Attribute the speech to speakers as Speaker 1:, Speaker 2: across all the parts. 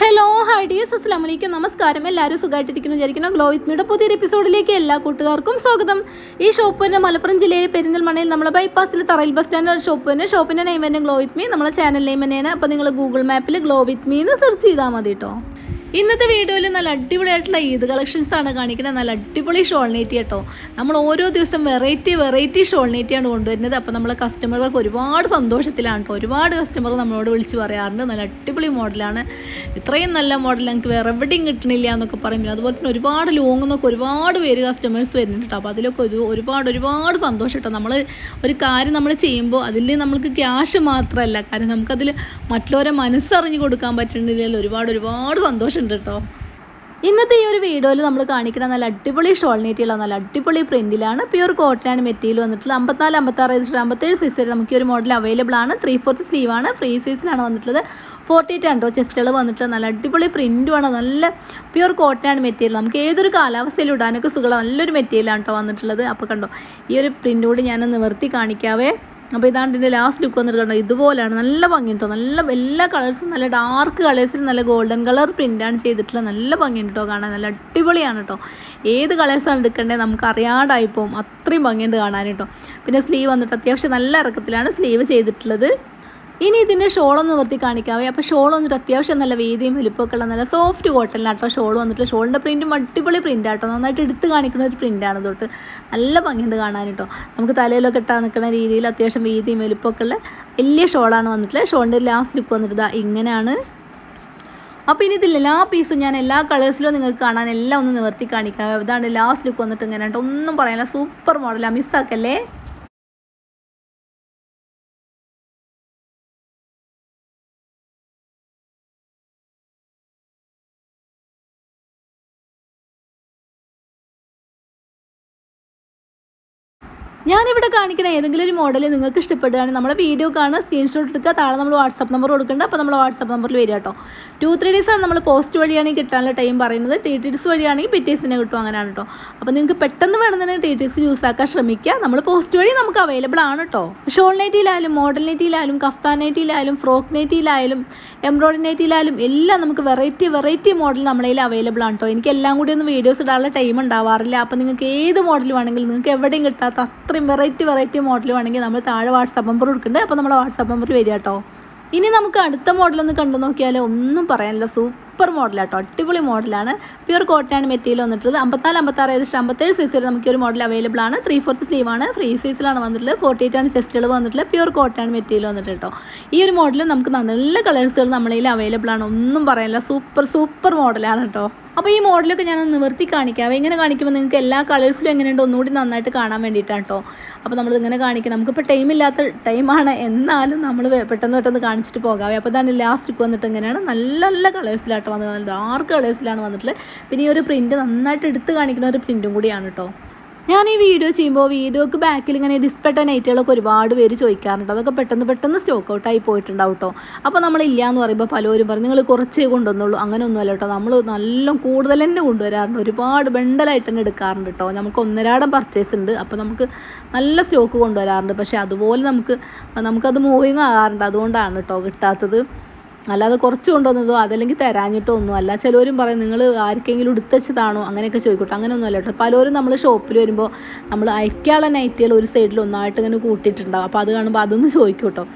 Speaker 1: Hello high ഡിയസ് അസ്സാം വലൈക്കും നമസ്കാരം എല്ലാവരും സുഖമായിട്ടിരിക്കുന്നു. വിചാരിക്കുന്നു ഗ്ലോ വിത്ത് മീയുടെ പുതിയൊരു എപ്പിസോഡിലേക്ക് എല്ലാ കൂട്ടുകാർക്കും സ്വാഗതം. ഈ ഷോപ്പ് തന്നെ മലപ്പുറം ജില്ലയിലെ പെരിന്തൽമണ്ണയിൽ നമ്മുടെ ബൈപ്പാസിൽ തറയിൽ ബസ് സ്റ്റാൻഡ് ഷോപ്പ് തന്നെ. ഷോപ്പിന്റെ നെയിം തന്നെ ഗ്ലോ വിത്ത് മീ നമ്മളെ ചാനൽ നെയിം തന്നെയാണ്. അപ്പോൾ നിങ്ങൾ ഗൂഗിൾ മാപ്പിൽ ഗ്ലോ വിത്ത് മീ എന്ന് സെർച്ച് ചെയ്താൽ മതി കേട്ടോ ഇന്നത്തെ വീഡിയോയിൽ നല്ല അടിപൊളിയായിട്ടുള്ള ഈദ് കളക്ഷൻസ് ആണ് കാണിക്കുന്നത്. നല്ല അടിപൊളി ഷോൾ കേട്ടോ. നമ്മൾ ഓരോ ദിവസം വെറൈറ്റി വെറൈറ്റി ഷോൾ നെറ്റിയാണ് കൊണ്ടുവരുന്നത്. അപ്പോൾ നമ്മളെ കസ്റ്റമറുകൾക്ക് ഒരുപാട് സന്തോഷത്തിലാണ് കേട്ടോ. ഒരുപാട് കസ്റ്റമർ നമ്മളോട് വിളിച്ച് പറയാറുണ്ട്. നല്ല അടിപൊളി മോഡലാണ്. ഇത്രയും നല്ല മോഡൽ ഞങ്ങൾക്ക് വേറെ എവിടെയും കിട്ടണില്ല എന്നൊക്കെ പറയുമ്പോൾ അതുപോലെ തന്നെ ഒരുപാട് ലോങ് എന്നൊക്കെ ഒരുപാട് പേര് കസ്റ്റമേഴ്സ് വരുന്നുണ്ട് കേട്ടോ. അപ്പോൾ അതിലൊക്കെ ഒരു ഒരുപാട് ഒരുപാട് സന്തോഷം കേട്ടോ. നമ്മൾ ഒരു കാര്യം നമ്മൾ ചെയ്യുമ്പോൾ അതിൽ നമുക്ക് ക്യാഷ് മാത്രമല്ല കാരണം നമുക്കതിൽ മറ്റുള്ളവരെ മനസ്സറിഞ്ഞ് കൊടുക്കാൻ പറ്റുന്നില്ല ഒരുപാട് ഒരുപാട് സന്തോഷമുണ്ട് കേട്ടോ ഇന്നത്തെ ഈ ഒരു വീഡിയോയിൽ നമ്മൾ കാണിക്കുന്ന നല്ല അടിപൊളി ഷോൾ നല്ല അടിപൊളി പ്രിന്റിലാണ് പ്യൂർ കോട്ടനാണ് മെറ്റീരിയൽ വന്നിട്ടുള്ളത്. അമ്പത്തിനാല് അമ്പത്താറ് രജിസ്റ്റർ അമ്പത്തേഴ് സൈസ് വരെ നമുക്ക് ഒരു മോഡൽ അവൈലബിൾ ആണ്. ത്രീ ഫോർത്ത് ആണ്. ഫ്രീ സൈസിലാണ് വന്നിട്ടുള്ളത്. ഫോർട്ടി എയ്റ്റ് ആണ്ടോ ചെസ്റ്റുകൾ വന്നിട്ടുള്ള നല്ല അടിപൊളി പ്രിന്റുമാണ് നല്ല പ്യൂർ കോട്ടനാണ് മെറ്റീരിയൽ. നമുക്ക് ഏതൊരു കാലാവസ്ഥയിലും ഇടാനൊക്കെ സുഖം നല്ലൊരു മെറ്റീരിയലാണ് കേട്ടോ വന്നിട്ടുള്ളത്. അപ്പോൾ കണ്ടോ ഈ ഒരു പ്രിന്റ് കൂടി ഞാൻ നിവർത്തി കാണിക്കാവേ. അപ്പോൾ ഇതാണ് ഇതിന്റെ ലാസ്റ്റ് ലുക്ക് വന്നിട്ട് കണ്ടോ? ഇതുപോലെയാണ് നല്ല ഭംഗി കേട്ടോ നല്ല എല്ലാ കളേഴ്സും നല്ല ഡാർക്ക് കളേഴ്സിൽ നല്ല ഗോൾഡൻ കളർ പ്രിന്റാണ് ചെയ്തിട്ടുള്ളത് നല്ല ഭംഗിയുണ്ട് കേട്ടോ കാണാൻ. നല്ല അടിപൊളിയാണ് കേട്ടോ ഏത് കളേഴ്സാണ് എടുക്കേണ്ടത് നമുക്ക് അറിയാണ്ടായിപ്പോവും അത്രയും ഭംഗിയുണ്ട് കാണാൻ കേട്ടോ പിന്നെ സ്ലീവ് വന്നിട്ട് അത്യാവശ്യം നല്ല ഇറക്കത്തിലാണ് സ്ലീവ് ചെയ്തിട്ടുള്ളത്. ഇനി ഇതിന്റെ ഷോളൊന്ന് നിർത്തി കാണിക്കാവേ അപ്പോൾ ഷോൾ വന്നിട്ട് അത്യാവശ്യം നല്ല വീതിയും വലിപ്പമൊക്കെ ഉള്ള നല്ല സോഫ്റ്റ് കോട്ടണിലാട്ടോ ഷോൾ വന്നിട്ട് ഷോളിന്റെ പ്രിന്റും അടിപൊളി പ്രിന്റ് ആട്ടോ. നന്നായിട്ട് എടുത്ത് കാണിക്കുന്ന ഒരു പ്രിന്റാണ് തൊട്ട് നല്ല ഭംഗിയുണ്ട് കാണാൻ കേട്ടോ. നമുക്ക് തലയിലൊക്കെ ഇട്ടാൽ നിൽക്കുന്ന രീതിയിൽ അത്യാവശ്യം വീതിയും വലിപ്പമൊക്കെ ഉള്ള വലിയ ഷോളാണ് വന്നിട്ടുള്ളത്. ഷോളിന്റെ ലാസ്റ്റ് ലുക്ക് വന്നിട്ട് ഇങ്ങനെയാണ്. അപ്പോൾ ഇനി ഇതിൽ എല്ലാ പീസും ഞാൻ എല്ലാ കളേഴ്സിലും നിങ്ങൾക്ക് കാണാൻ എല്ലാം ഒന്ന് നിവർത്തി കാണിക്കാം. ഇതാണ് ലാസ്റ്റ് ലുക്ക് വന്നിട്ട് ഇങ്ങനെ ഒന്നും പറയാനില്ല. സൂപ്പർ മോഡലാണ് മിസ്സാക്കല്ലേ ഞാനിവിടെ കാണിക്കുന്ന ഏതെങ്കിലും ഒരു മോഡൽ നിങ്ങൾക്ക് ഇഷ്ടപ്പെടുകയാണെങ്കിൽ നമ്മളെ വീഡിയോ കാണുക സ്ക്രീൻഷോട്ട് എടുക്കുക താഴെ നമ്മൾ വാട്സപ്പ് നമ്പർ കൊടുക്കേണ്ട അപ്പോൾ നമ്മൾ വാട്സപ്പ് നമ്പറിൽ വരിക കേട്ടോ ടു ത്രീ ഡേയ്സ് ആണ് നമ്മൾ പോസ്റ്റ് വഴിയാണെങ്കിൽ കിട്ടാനുള്ള ടൈം പറയുന്നത്. ടി ടി ഡിസ് വഴിയാണെങ്കിൽ പിറ്റേഴ്സിനെ കിട്ടും അങ്ങനെയാണ് കേട്ടോ അപ്പോൾ നിങ്ങൾക്ക് പെട്ടെന്ന് വേണമെന്നുണ്ടെങ്കിൽ ടി ടി ഡിസ് യൂസ് ആക്കാൻ ശ്രമിക്കുക. നമ്മൾ പോസ്റ്റ് വഴി നമുക്ക് അവൈലബിൾ ആണ് കേട്ടോ ഷോൾ നൈറ്റിയിലായാലും മോഡൽ നൈറ്റിയിലായാലും കഫ്താൻ നൈറ്റിയിലായാലും ഫ്രോക്ക് നൈറ്റിയിലായാലും എംബ്രോയിഡറി നൈറ്റിയിലായാലും എല്ലാം നമുക്ക് വെറൈറ്റി വെറൈറ്റി മോഡൽ നമ്മളതിൽ അവൈലബിൾ ആണ് കേട്ടോ എനിക്ക് എല്ലാം കൂടി ഒന്നും വീഡിയോസ് ഇടാനുള്ള ടൈം ഉണ്ടാവാറില്ല. അപ്പോൾ നിങ്ങൾക്ക് ഏത് മോഡൽ വേണമെങ്കിലും നിങ്ങൾക്ക് എവിടെയും കിട്ടാത്ത അത്രയും വെറൈറ്റി വെറൈറ്റി മോഡൽ വേണമെങ്കിൽ നമ്മൾ താഴെ വാട്സാപ്പ് നമ്പർ കൊടുക്കുന്നുണ്ട് അപ്പോൾ നമ്മൾ വാട്സാപ്പ് നമ്പർ വരിക കേട്ടോ ഇനി നമുക്ക് അടുത്ത മോഡലൊന്ന് കണ്ടു നോക്കിയാൽ ഒന്നും പറയാനില്ല. സൂപ്പർ മോഡലാട്ടോ. അടിപൊളി മോഡലാണ്. പ്യൂർ കോട്ടയാണ് മെറ്റീരിയൽ വന്നിട്ടുള്ളത്. അമ്പത്തിനാല് അമ്പത്താറ് ഏകദേശം അമ്പത്തേഴ് സൈസ് വരെ നമുക്ക് ഒരു മോഡൽ അവൈലബിൾ ആണ് ത്രീ ഫോർത്ത് ആണ്. ഫ്രീ സൈസിലാണ് വന്നിട്ടുള്ളത്. ഫോർട്ടി എയ്റ്റ് ആണ് ചെസ്റ്റുകൾ വന്നിട്ടുള്ളത്. പ്യൂർ കോട്ടയാണ് മെറ്റീരിയൽ വന്നിട്ട് കേട്ടോ ഈ ഒരു മോഡൽ നമുക്ക് നല്ല കളേഴ്സുകൾ നമ്മളതിൽ അവൈലബിൾ ആണ്. ഒന്നും പറയാനില്ല. സൂപ്പർ സൂപ്പർ മോഡലാണ് കേട്ടോ അപ്പോൾ ഈ മോഡലൊക്കെ ഞാൻ നിവർത്തി കാണിക്കാം. എങ്ങനെ കാണിക്കുമ്പോൾ നിങ്ങൾക്ക് എല്ലാ കളേഴ്സിലും എങ്ങനെയുണ്ട് ഒന്നുകൂടി നന്നായിട്ട് കാണാൻ വേണ്ടിയിട്ടാണ് കേട്ടോ അപ്പോൾ നമ്മൾ ഇങ്ങനെ കാണിക്കാം. നമുക്കിപ്പോൾ ടൈം ഇല്ലാത്ത ടൈമാണ് എന്നാലും നമ്മൾ പെട്ടെന്ന് പെട്ടെന്ന് കാണിച്ചിട്ട് പോകാവേ. അപ്പോൾ ഇതാണ് ലാസ്റ്റ് വന്നിട്ട് ഇങ്ങനെയാണ്. നല്ല നല്ല കളേഴ്സിലാട്ടോ വന്നത് നല്ല ഡാർക്ക് കളേഴ്സിലാണ് വന്നിട്ടുള്ളത്. പിന്നെ ഈ ഒരു പ്രിന്റ് നന്നായിട്ട് എടുത്ത് കാണിക്കുന്ന ഒരു പ്രിന്റും കൂടിയാണ് കേട്ടോ ഞാൻ ഈ വീഡിയോ ചെയ്യുമ്പോൾ വീഡിയോക്ക് ബാക്കിൽ ഇങ്ങനെ ഡിസ്പെട്ട നൈറ്റുകളൊക്കെ ഒരുപാട് പേര് ചോദിക്കാറുണ്ട്. അതൊക്കെ പെട്ടെന്ന് പെട്ടെന്ന് സ്റ്റോക്ക് ഔട്ടായി പോയിട്ടുണ്ടാവും കേട്ടോ അപ്പോൾ നമ്മൾ എന്ന് പറയുമ്പോൾ പലരും പറയും നിങ്ങൾ കുറച്ചേ കൊണ്ടുവന്നുള്ളൂ. അങ്ങനെ ഒന്നുമല്ല കേട്ടോ നമ്മൾ നല്ല കൂടുതൽ തന്നെ കൊണ്ടുവരാറുണ്ട്. ഒരുപാട് ബണ്ടലായിട്ട് തന്നെ എടുക്കാറുണ്ട് കേട്ടോ നമുക്ക് ഒന്നരാടം പർച്ചേസ് ഉണ്ട്. അപ്പോൾ നമുക്ക് നല്ല സ്റ്റോക്ക് കൊണ്ടുവരാറുണ്ട്. പക്ഷേ അതുപോലെ നമുക്ക് നമുക്കത് മൂവിങ് ആകാറുണ്ട്. അതുകൊണ്ടാണ് കേട്ടോ കിട്ടാത്തത്. അല്ലാതെ കുറച്ച് കൊണ്ടുവന്നതോ അതല്ലെങ്കിൽ തരാഞ്ഞിട്ടോ ഒന്നും അല്ല. ചിലവരും പറയും നിങ്ങൾ ആർക്കെങ്കിലും എടുത്തച്ചതാണോ അങ്ങനെയൊക്കെ ചോദിക്കട്ടെ. അങ്ങനെയൊന്നും അല്ല കേട്ടോ. പലരും നമ്മൾ ഷോപ്പിൽ വരുമ്പോൾ നമ്മൾ അയക്കാളെ നൈറ്റികൾ ഒരു സൈഡിൽ ഒന്നായിട്ട് ഇങ്ങനെ കൂട്ടിയിട്ടുണ്ടാവും. അപ്പോൾ അത് കാണുമ്പോൾ അതൊന്ന് ചോദിക്കും കേട്ടോ.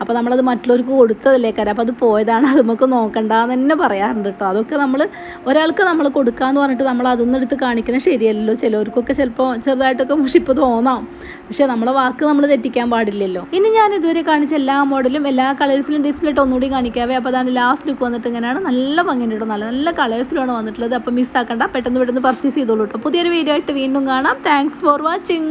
Speaker 1: അപ്പോൾ നമ്മളത് മറ്റുള്ളവർക്ക് കൊടുത്തതല്ലേ കാര്യം. അപ്പോൾ അത് പോയതാണ് അത് നമുക്ക് നോക്കണ്ടെന്ന് തന്നെ പറയാറുണ്ട് കേട്ടോ. അതൊക്കെ നമ്മൾ ഒരാൾക്ക് നമ്മൾ കൊടുക്കാമെന്ന് പറഞ്ഞിട്ട് നമ്മൾ അതൊന്നും എടുത്ത് കാണിക്കുന്നത് ശരിയല്ലല്ലോ. ചിലവർക്കൊക്കെ ചിലപ്പോൾ ചെറുതായിട്ടൊക്കെ മുഷിപ്പ് തോന്നാം. പക്ഷേ നമ്മളെ വാക്ക് നമ്മൾ തെറ്റിക്കാൻ പാടില്ലല്ലോ. ഇനി ഞാൻ ഇതുവരെ കാണിച്ച എല്ലാ മോഡലും എല്ലാ കളേഴ്സിലും ഡിസ്പ്ലേ ഇട്ട് ഒന്നുകൂടി കാണിക്കാവേ. അപ്പോൾ അതാണ് ലാസ്റ്റ് ലുക്ക് വന്നിട്ട് ഇങ്ങനെയാണ് നല്ല ഭംഗിയുണ്ട് കേട്ടോ. നല്ല നല്ല കളേഴ്സിലാണ് വന്നിട്ടുള്ളത്. അപ്പോൾ മിസ്സാക്കണ്ട പെട്ടെന്ന് പെട്ടെന്ന് പർച്ചേസ് ചെയ്തോളൂ കേട്ടോ. പുതിയൊരു വീഡിയോ ആയിട്ട് വീണ്ടും കാണാം. Thanks for watching